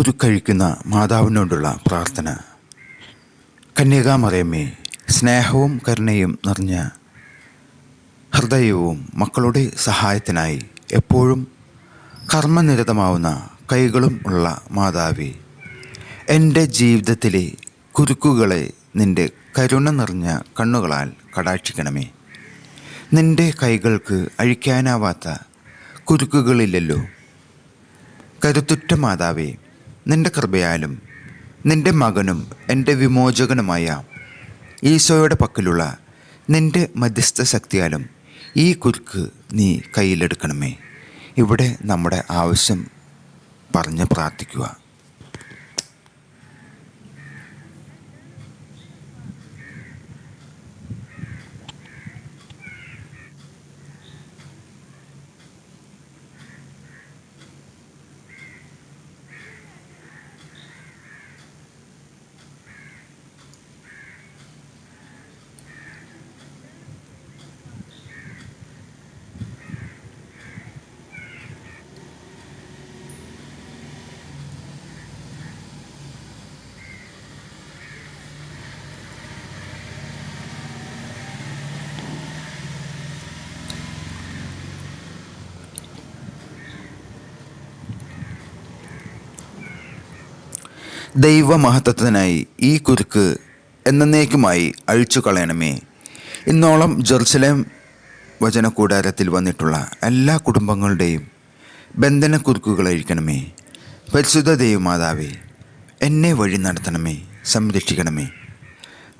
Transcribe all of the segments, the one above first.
കുരുക്കഴിക്കുന്ന മാതാവിനോടുള്ള പ്രാർത്ഥന. കന്യകാമറിയമ്മേ സ്നേഹവും കരുണയും നിറഞ്ഞ ഹൃദയവും മക്കളുടെ സഹായത്തിനായി എപ്പോഴും കർമ്മനിരതമാവുന്ന കൈകളും ഉള്ള മാതാവി എന്റെ ജീവിതത്തിലെ കുരുക്കുകളെ നിന്റെ കരുണ നിറഞ്ഞ കണ്ണുകളാൽ കടാക്ഷിക്കണമേ. നിന്റെ കൈകൾക്ക് അഴിക്കാനാവാത്ത കുരുക്കുകളില്ലല്ലോ. കരുത്തുറ്റ മാതാവേ നിന്റെ കൃപയാലും നിന്റെ മകനും എന്റെ വിമോചകനുമായ ഈശോയുടെ പക്കലുള്ള നിന്റെ മധ്യസ്ഥ ശക്തിയാലും ഈ കുരുക്ക് നീ കയ്യിലെടുക്കണമേ. ഇവിടെ നമ്മുടെ ആവശ്യം പറഞ്ഞ് പ്രാർത്ഥിക്കുക. ദൈവമഹത്വത്തിനായി ഈ കുരുക്ക് എന്നേക്കുമായി അഴിച്ചു കളയണമേ ഇന്നോളം ജെറുസലേം വചന കൂടാരത്തിൽ വന്നിട്ടുള്ള എല്ലാ കുടുംബങ്ങളുടെയും ബന്ധനക്കുരുക്കുകൾ അഴിക്കണമേ പരിശുദ്ധ ദൈവമാതാവേ എന്നെ വഴി നടത്തണമേ സംരക്ഷിക്കണമേ.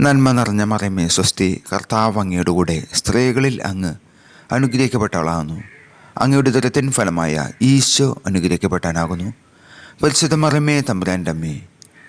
നന്മ നിറഞ്ഞ മറയമേ സ്വസ്തി കർത്താവ് അങ്ങയുടെ കൂടെ സ്ത്രീകളിൽ അങ്ങ് അനുഗ്രഹിക്കപ്പെട്ടവളാകുന്നു. അങ്ങയുടെ ദുരത്തിൻ ഫലമായ ഈശോ അനുഗ്രഹിക്കപ്പെട്ടാനാകുന്നു പരിശുദ്ധ മറമേ തമ്പുരാന്റെ അമ്മേ